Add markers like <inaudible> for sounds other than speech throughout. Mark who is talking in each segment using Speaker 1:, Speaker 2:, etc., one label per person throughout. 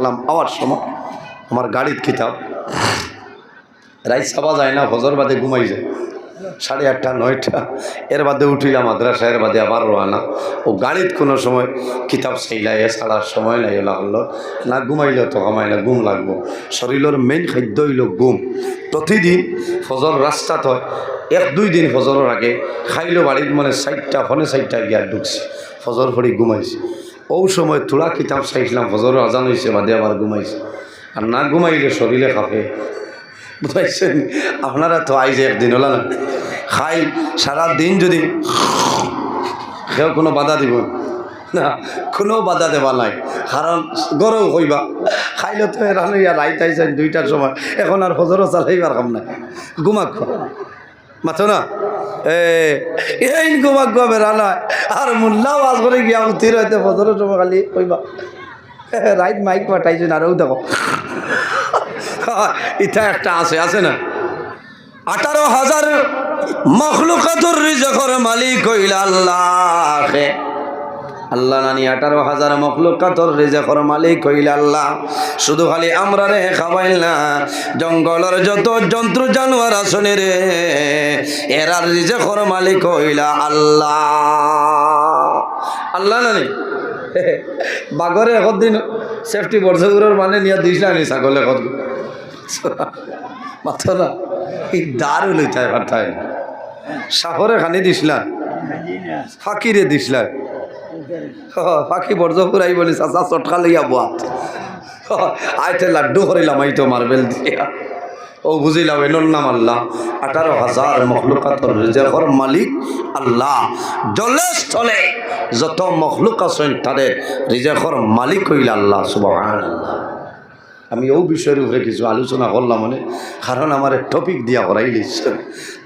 Speaker 1: দেখলাম আওয়ার সময় আমার গাড়ির কিতাব রাইত সাবা যায় না, ফজর বাদে ঘুমাই যায়। সাড়ে আটটা, নয়টা, এর বাদে উঠিলাম মাদ্রাসা, এর বাদে আবার রোয়ানা ও গাড়িত কোনো সময় কিতাব চাইলাই ছাড়ার সময় নাই লাগল না ঘুমাইলে তো কামাই না, ঘুম লাগবো। শরীরের মেইন খাদ্য হইল ঘুম। প্রতিদিন ফজর রাস্তাত হয়, এক, দুই দিন ফজরের আগে খাইলো বাড়িত মানে চারটা, ফোনে চারটা গিয়া ঢুকছি। ফজর ফড়ি ঘুমাইছি। ও সময় তোলা কিতাব চাইছিলাম, ফজর আজান হয়েছে বাদে আবার ঘুমাইছে। আর না ঘুমাইলে শরীরে খাপে বুঝাইছেন? আপনারা তো আইজে একদিন, হলো না? খাই সারা দিন যদি কেউ কোনো বাধা দিব না। কোনো বাধা দেবা নাই। কারণ গরম হইবা। খাইলে তো এরানো ইয়া রাইত আইছেন দুইটার সময়। এখন আর হজরও চালাইবার কাম নাই। ঘুমাক। মাথো না? এই ঘুমাক বেড়া নয়। আর মুল্লাও আজ করে গিয়া উঠির হইতে ফজরের সময় খালি, কইবা। রাইত মাইক পাঠাইছেন আরও দেখো। ইটা একটা আছে আছে না? আঠারো হাজার মখলুকাতুর রিজকর মালিক হইল আল্লাহ। আল্লাহ নানি আঠারো হাজার মখলুকাতর রিজকর মালিক হইল আল্লাহ। শুধু খালি আমরা রে খাবাইল না, জঙ্গলের যত জন্তু জানোয়ার আসনে রে এরার রিজকর মালিক হইল আল্লাহ। আল্লাহ নানি বাঘরে একদিন সেফটি বর্ষগুলোর মানে নিয়ে দিস না ছাগলে কত মাথা না এই দারু লইতে পাঠায় সাফরে খানি দিসলাম ফাঁকিরে দিসলাম ফাঁকি বর্জ ফুরাই বলি চাচা চটকা লইয়া বোয়া আইতে লাড্ডু করিলাম আইতো মার্বেল দিয়া। ও বুঝিলাম এনর নাম আল্লাহ। আঠারো হাজার মখলুকাতর রিজার্ভর মালিক আল্লাহ। জলে স্থলে যত মখলুক আছেন তাদের রিজার্ভর মালিক হইল আল্লাহ সুবাহ আমি ও বিষয়ের উপরে কিছু আলোচনা করলাম মানে কারণ আমার টপিক দিয়া করাই লিখছে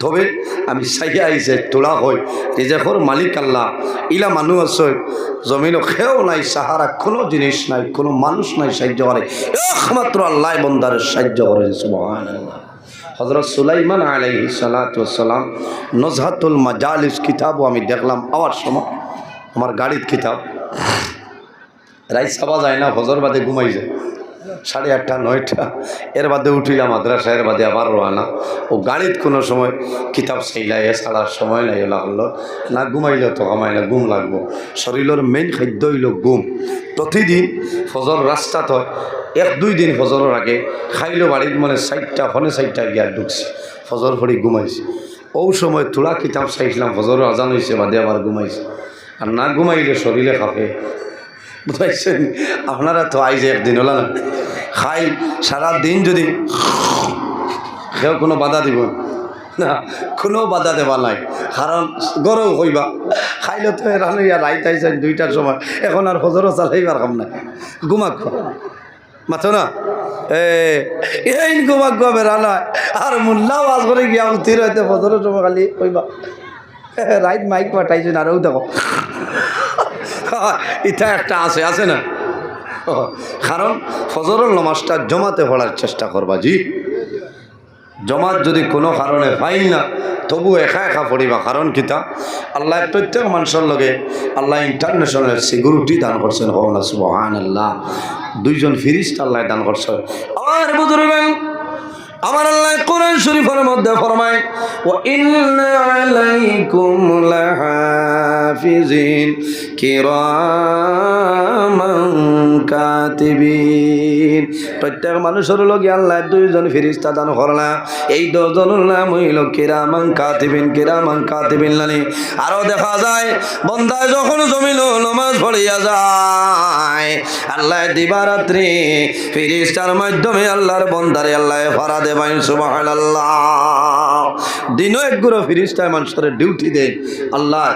Speaker 1: তবে আমি চাই আইছে তোলা হয় রিজার্ভর মালিক আল্লাহ, ইলা মানুষ আছে, জমিনও খেয়েও নাই, সাহারা কোনো জিনিস নাই, কোনো মানুষ নাই সাহায্য করে, একমাত্র আল্লাহ বন্দারের সাহায্য করে হজরত সুলাইমান আলাইহি সালাতাম নজহাতুল মাজালিস কিতাবও আমি দেখলাম আওয়ার সময় আমার গাড়ির কিতাব। রাইত সাবা যায় না, ফজর বাদে ঘুমাই যায়। সাড়ে আটটা, নয়টা। এর বাদে উঠিলাম মাদ্রাসা, এর বাদে আবার রোয়ানা ও গাড়িত কোনো সময় কিতাব চাইলাই ছাড়ার সময় নাই লাগল না ঘুমাইলে তো কামাই না, ঘুম লাগবো। শরীরের মেইন খাদ্য হইল ঘুম। প্রতিদিন ফজর রাস্তাত এক দুই দিন ফজরের আগে খাইলো বাড়িত মানে চারটা, ফোনে চারটা গিয়া ঢুকছি। ফজর ফড়ি ঘুমাইছি। ও সময় তোলা কিতাব চাইছিলাম ফজর আজান হয়েছে বাদে আবার ঘুমাইছি। আর না ঘুমাইলে শরীরে খাপে বুঝাইছেন? আপনারা তো আইজে একদিন হলো না? খাই, সারা দিন যদি কেউ কোনো বাধা দিব না কোনো বাধা দেবা নাই। কারণ গরম হইবা, খাইলে তো এরানো ইয়া রাইত আইছেন দুইটার সময়। এখন আর হজরও চালাইবার কাম নাই। ঘুমাক। মাথো না? এই ঘুমাক বেড়া নয় আর মোল্লাও আজ করে গিয়া উঠির হইতে ফজরের সময় খালি কইবা রাইত মাইক পাঠাইছেন আরও দেখো। <laughs> ইটা একটা আছে আছে না? কারণ ফজরের নমাজটা জমাতে পড়ার চেষ্টা করবা জি। জমাত যদি কোনো কারণে পাই না, তবু একা একা পড়িবা, কারণ কিতা আল্লাহ প্রত্যেক মানুষের লগে আল্লাহ ইন্টারন্যাশনাল সিকিউরিটি দান করছেন হন আল্লাহ দুইজন ফিরিস্ট আল্লাহ দান করছেন। আমার বুজুর্গ আমার আল্লাহ কোরআন শরীফের মধ্যে ফরমায় ও ইন্না আলাইকুম লাহাফিজিন। প্রত্যেক মানুষের লগে আল্লাহ দুইজন ফিরিস্তা দান করলা। এই দুজনের নাম হইল কিরামান কাতিবিন কিরামান কাতিবিন লানি আরও দেখা যায় বন্দায় যখন জমিল নমাজ পড়িয়া যায়, আল্লাহ দিবারাত্রি ফিরিস্তার মাধ্যমে আল্লাহর বন্দারে আল্লাহ ফরা দেবাইন সুবাহান আল্লাহ দিনও এক গুরো ফিরিস্তায় মানুষের ডিউটি দেয়। আল্লাহ,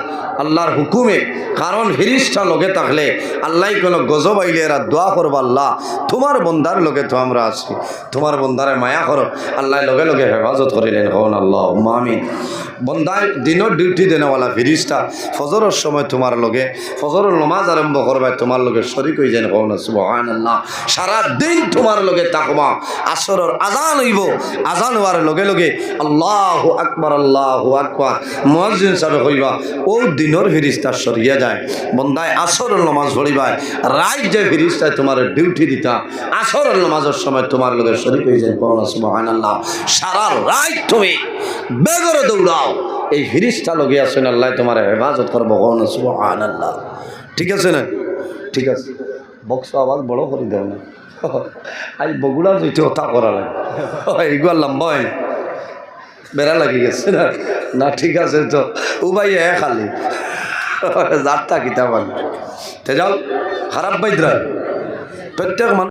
Speaker 1: আল্লাহর হুকুমে। কারণ ফিরিস্তা লগে থাকলে আল্লাহ কোনো গজব আইলে এরা দোয়া করব, আল্লাহ। তোমার বন্দার লগে তো আমরা আছি। তোমার বন্দারে মায়া করো। আল্লাহ লগে লগে হেফাজত করিলেন হন আল্লাহ মামিন বন্দায় দিনের ডিউটি দেনেওয়ালা ফিরিস্তা, ফজরের সময় তোমার লগে, ফজরের নমাজ আরম্ভ করবে, তোমার লগে শরিক হয়ে যেন। হন সুবহান আল্লাহ সারা দিন তোমার লগে তাকবা আসরের আজান হইব। আজান হওয়ার লগে লগে আল্লাহ আকবার, আল্লাহ আকবার। মুয়াজ্জিন সাহেব হইবা, ও দিনের ফিরিস্তা সরিয়া যায়। বন্দায় আসরের নমাজ পড়িবাই রাইট যে ফিরিস্তায় তোমার ডিউটি দিতাম, আসরের নমাজের সময় তোমার লোকের শরীর হয়ে যায়। পড়া সুবহানাল্লাহ, সারা রাইট তুমি বেগরে দৌড়াও। এই ফিরিস্তা লগে আছেন আল্লাহ, তোমার হেফাজত করব। কখন সুবহানাল্লাহ। ঠিক আছে না? ঠিক আছে। বক্স আওয়াজ বড় করে দেও না। <laughs> আই বগুড়ার যেতে কথা করা লাগে। <laughs> এইগুলো লম্বা হয়। বেড়া লাগি গেছে না না, ঠিক আছে তো। উবাই এ খালি। যাত্রা কিতাব তেমন খারাপ বাইদ্রা প্রত্যেক মানুষ